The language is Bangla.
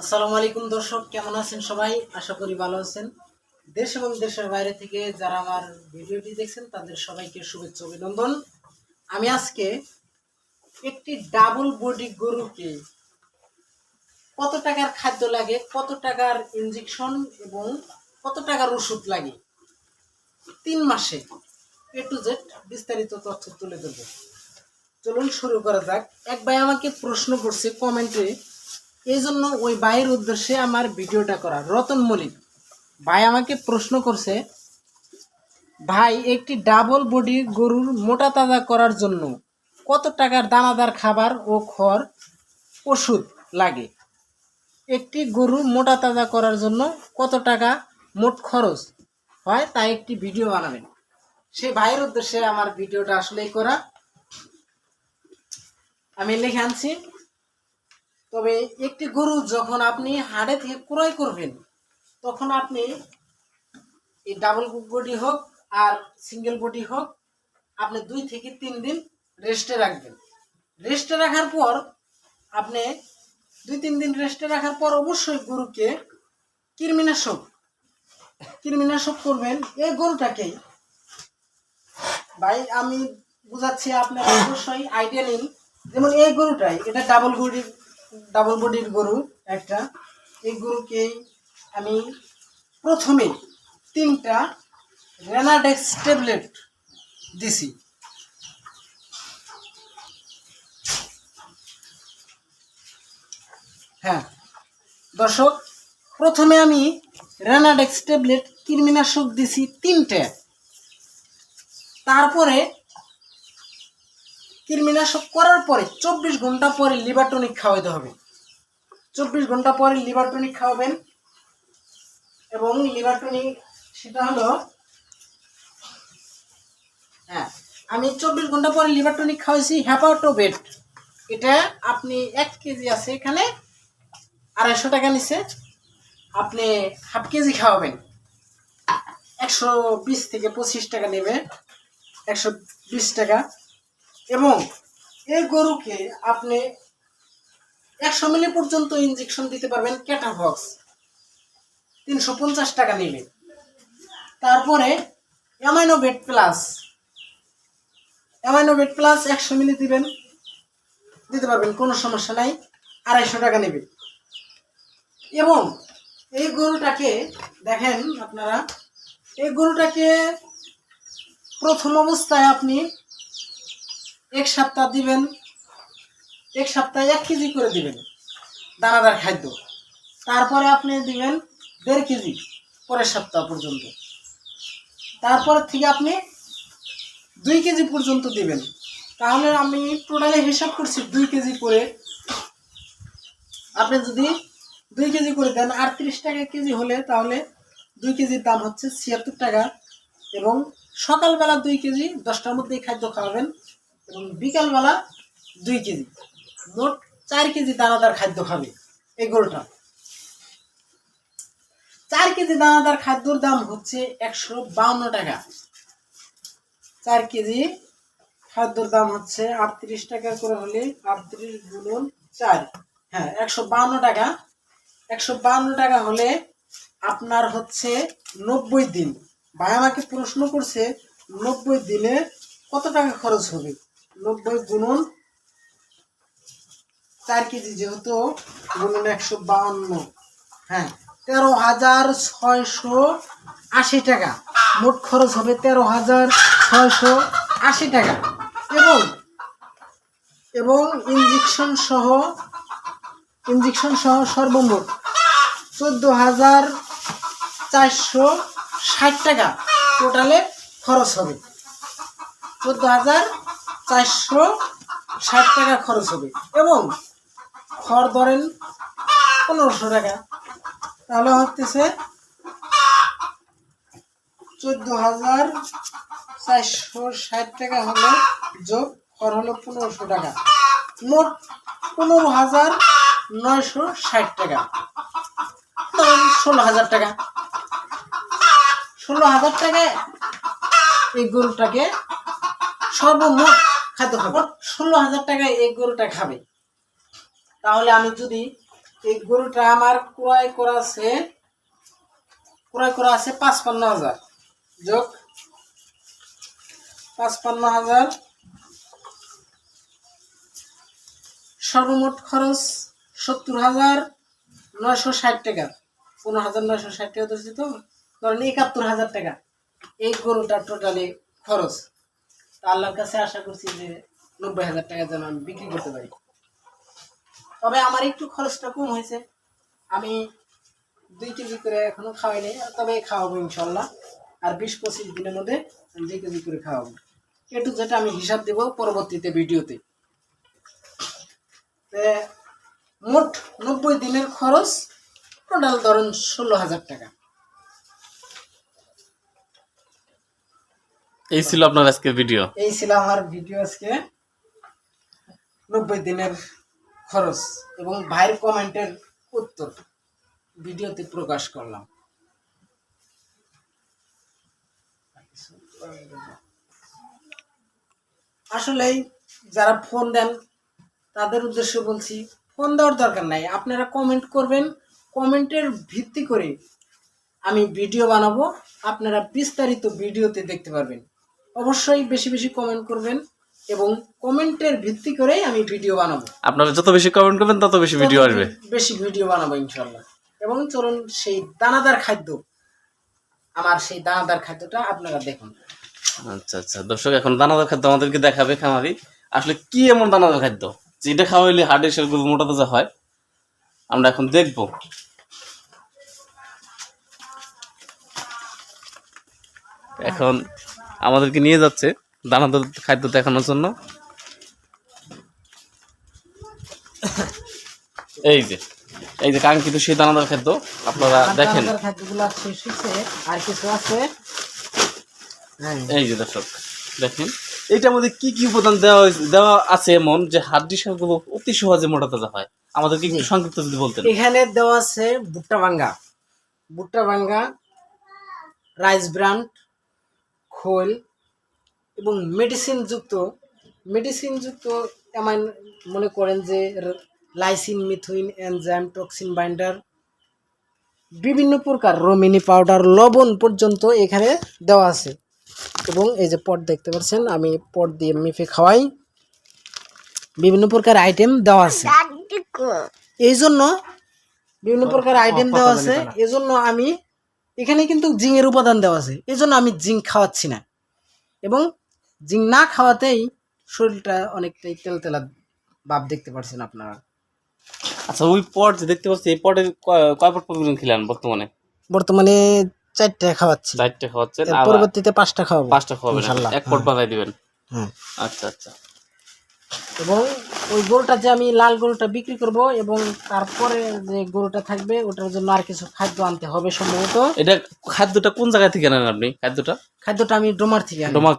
আসসালামু আলাইকুম দর্শক, কেমন আছেন সবাই? আশা করি ভালো আছেন। দেশ এবং দেশের বাইরে থেকে যারা আমার ভিডিওটি দেখছেন, তাদের সবাইকে শুভেচ্ছা, অভিনন্দন। আমি আজকে একটি ডাবল বডি গরুকে কত টাকার খাদ্য লাগে, কত টাকার ইঞ্জেকশন এবং কত টাকার ওষুধ লাগে? তিন মাসে এ টু জেড বিস্তারিত তথ্য তুলে দেবো চলুন শুরু করা যাক। এক ভাই আমাকে প্রশ্ন করছে কমেন্টে এই জন্য ওই ভাইয়ের উদ্দেশ্যে আমার ভিডিওটা করা। রতন মল্লিক, ভাই আমাকে প্রশ্ন করছে, ভাই, একটি ডাবল বডি গরুর মোটা তাজা করার জন্য কত টাকার দানাদার খাবার ও খড় ওষুধ লাগে? একটি গরু মোটা তাজা করার জন্য কত টাকা মোট খরচ হয়? তা একটি ভিডিও বানাবেন। সেই ভাইয়ের উদ্দেশ্যে আমার ভিডিওটা আসলেই করা। আমি লিখে আনছি। তবে একটি গরু যখন আপনি হাড়ে থেকে ক্রয় করবেন, তখন আপনি এই ডাবল বডি হোক আর সিঙ্গেল বডি হোক, আপনি দুই থেকে তিন দিন রেস্টে রাখবেন। রেস্টে রাখার পর আপনি দুই তিন দিন রেস্টে রাখার পর অবশ্যই গরুকে কৃমিনাশক কৃমিনাশক করবেন। এই গরুটাকেই ভাই আমি বুঝাচ্ছি আপনার অবশ্যই আইডিয়া নিন যেমন এই গরুটাই, এটা ডাবল বডির ডাবল বডির গরু একটা। এই গরুকেই আমি প্রথমে তিনটা রেনাডেক্স ট্যাবলেট দিছি। হ্যাঁ দর্শক, প্রথমে আমি রেনাডেক্স ট্যাবলেট কৃমিনাশক দিছি তিনটে। তারপরে কৃমিনাশক করার পরে চব্বিশ ঘণ্টা পরে লিভার টনিক খাওয়াতে হবে। চব্বিশ ঘণ্টা পরে লিভার টনিক খাওয়াবেন এবং লিভার টনিক সেটা হলো হ্যাঁ আমি চব্বিশ ঘণ্টা পরে লিভার টনিক খাওয়াইছি হ্যাপাটোবেট এটা আপনি এক কেজি আছে এখানে, আড়াইশো টাকা নিছে। আপনি হাফ কেজি খাওয়াবেন। একশো বিশ থেকে পঁচিশ টাকা নেবে। একশো বিশ টাকা। এবং এই গরুকে আপনি একশো মিলি পর্যন্ত ইঞ্জেকশন দিতে পারবেন ক্যাটাভক্স তিনশো পঞ্চাশ টাকা নেবে তারপরে অ্যামাইনোভেট প্লাস অ্যামাইনোভেট প্লাস একশো মিলি দিবেন। দিতে পারবেন, কোনো সমস্যা নাই। আড়াইশো টাকা নেবে এবং এই গরুটাকে দেখেন আপনারা, এই গরুটাকে প্রথম অবস্থায় আপনি এক সপ্তাহ দিবেন, এক সপ্তাহে এক কেজি করে দিবেন দানাদার খাদ্য। তারপরে আপনি দিবেন দেড় কেজি পরের সপ্তাহ পর্যন্ত। তারপর থেকে আপনি দুই কেজি পর্যন্ত দিবেন। তাহলে আমি টোটালে হিসাব করছি দুই কেজি করে। আপনি যদি দুই কেজি করে দেন, আটত্রিশ টাকা কেজি হলে তাহলে দুই কেজির দাম হচ্ছে ছিয়াত্তর টাকা এবং সকালবেলা দুই কেজি দশটার মধ্যেই খাদ্য খাওয়াবেন। এবং বিকালবেলা দুই কেজি। মোট চার কেজি দানাদার খাদ্য খাবে এই গরুটা। চার কেজি দানাদার খাদ্যর দাম হচ্ছে একশো বাউন্ন টাকা। চার কেজি খাদ্যর দাম হচ্ছে আটত্রিশ টাকা করে হলে আটত্রিশ গুণন চার। হ্যাঁ একশো বাউন্ন টাকা। একশো বাউন্ন টাকা হলে আপনার হচ্ছে নব্বই দিন। ভাই আমাকে প্রশ্ন করছে, নব্বই দিনে কত টাকা খরচ হবে? নব্বই গুণন চার কেজি যেহেতু, গুণন একশো বাউন্ন হ্যাঁ তেরো হাজার ছয়শো আশি টাকা। মোট খরচ হবে তেরো হাজার ছয়শো আশি টাকা। এবং এবং ইঞ্জেকশন সহ ইঞ্জেকশন সহ সর্বমোট চোদ্দ হাজার চারশো ষাট টাকা। টোটালে খরচ হবে। চোদ্দ হাজার চারশো ষাট টাকা খরচ হবে। এবং খড় ধরেন পনেরোশো টাকা। তাহলে হতেছে চোদ্দ হাজার চারশো ষাট টাকা হলে যোগ, খড় হলো পনেরোশো টাকা। মোট পনেরো হাজার নয়শো ষাট টাকা। ধরেন ষোলো হাজার টাকা। ষোলো হাজার টাকায় এই গরুটাকে সর্বমোট খাদ্য খাবে। ষোলো হাজার টাকায় এই গরুটা খাবে। তাহলে আমি যদি এই গরুটা আমার ক্রয় করা আছে, ক্রয় করা আছে পাঁচপান্ন হাজার। যোগ পাঁচপান্ন হাজার। সর্বমোট খরচ সত্তর হাজার নয়শো ষাট টাকা। পনেরো হাজার নয়শো ষাট টাকা ধরছি তো। ধরেন একাত্তর হাজার টাকা। এই গরুটা টোটালি খরচ। তা আল্লাহর কাছে আশা করছি যে নব্বই হাজার টাকা যেন আমি বিক্রি করতে পারি। তবে আমার একটু খরচটা কম হয়েছে। আমি দুই কেজি করে এখনও খাওয়াই নাই, তবে খাওয়াবো ইনশাল্লাহ। আর বিশ পঁচিশ দিনের মধ্যে দুই কেজি করে খাওয়াবো। একটু যেটা আমি হিসাব দেবো পরবর্তীতে ভিডিওতে। মোট নব্বই দিনের খরচ টোটাল ধরুন ষোলো হাজার টাকা। এই ছিল আপনার আজকের ভিডিও এই ছিল আমার ভিডিও আজকে। নব্বই দিনের খরচ এবং ভাইয়ের কমেন্টের উত্তর ভিডিওতে প্রকাশ করলাম। আসলেই যারা ফোন দেন, তাদের উদ্দেশ্য বলছি, ফোন দেওয়ার দরকার নাই। আপনারা কমেন্ট করবেন, কমেন্টের ভিত্তি করে আমি ভিডিও বানাবো। আপনারা বিস্তারিত ভিডিওতে দেখতে পারবেন। অবশ্যই বেশি বেশি কমেন্ট করবেন এবং কমেন্টের ভিত্তি করেই আমি ভিডিও বানাবো। আপনারা যত বেশি কমেন্ট করবেন তত বেশি ভিডিও আসবে। বেশি ভিডিও বানাবো ইনশাল্লাহ এবং চলুন সেই দানাদার খাদ্য আমার সেই দানাদার খাদ্যটা আপনারা দেখুন। আচ্ছা আচ্ছা। দর্শক এখন দানাদার খাদ্য আমাদেরকে দেখাবে খামারি। আসলে কি এমন দানাদার খাদ্য? যেটা খাওয়াইলে হার্টের সেলগুলো মোটা তাজা হয়? আমরা এখন দেখব। এখন আমাদেরকে নিয়ে যাচ্ছে দানাদার খাদ্য দেখানোর জন্য। এই যে এই যে কাঙ্ক্ষিত সেই দানাদার খাদ্য আপনারা দেখেন। আর কিছু আছে। হ্যাঁ। এই যে দর্শক দেখেন। এটার মধ্যে কি কি উপাদান দেওয়া দেওয়া আছে এমন যে হাড্ডি গুলো অতি সহজে মোটা তাজা হয়? আমাদেরকে একটু সংক্ষিপ্ত যদি বলতেন। এখানে দেওয়া আছে ভুট্টা ভাঙ্গা। ভুট্টা ভাঙ্গা রাইস ব্রান্ড খোল এবং মেডিসিন যুক্ত মেডিসিন যুক্ত এমন মনে করেন যে lysine methionine enzyme toxin binder বিভিন্ন প্রকার রোমিনি পাউডার লবণ পর্যন্ত এখানে দেওয়া আছে। এবং এই যে পট দেখতে পাচ্ছেন আমি পট দিয়ে মেপে খাওয়াই। বিভিন্ন প্রকার আইটেম দেওয়া আছে। এই জন্য বিভিন্ন প্রকার আইটেম দেওয়া আছে। এজন্য আমি এখানে কিন্তু জিঙ্কের উপাদান দেওয়া আছে। এজন্য আমি জিঙ্ক খাওয়াচ্ছি না। এবং জিঙ্ক না খাওয়াতেই শরীরটা অনেকটাই তেলতেলা ভাব দেখতে পাচ্ছেন আপনারা। আচ্ছা ওই পট যে দেখতে পাচ্ছি এই পটের কয়- পট প্রতিদিন খেলেন বর্তমানে? বর্তমানে চারটা খাওয়াচ্ছি। চারটে খাওয়াচ্ছেন পরবর্তীতে পাঁচটা খাওয়াবো পাঁচটা খাওয়াবেন। এক পট বানাই দিবেন? হ্যাঁ। আচ্ছা আচ্ছা। এবং ওই গরুটা যে আমি লাল গরুটা বিক্রি করব এবং তারপরে যে গরুটা থাকবে ওটার জন্য আর কিছু খাদ্য আনতে হবে সম্ভবত। এটা খাদ্যটা কোন জায়গা থেকে আনেন আপনি? খাদ্যটা? খাদ্যটা আমি ডোমার থেকে আনি। ডোমা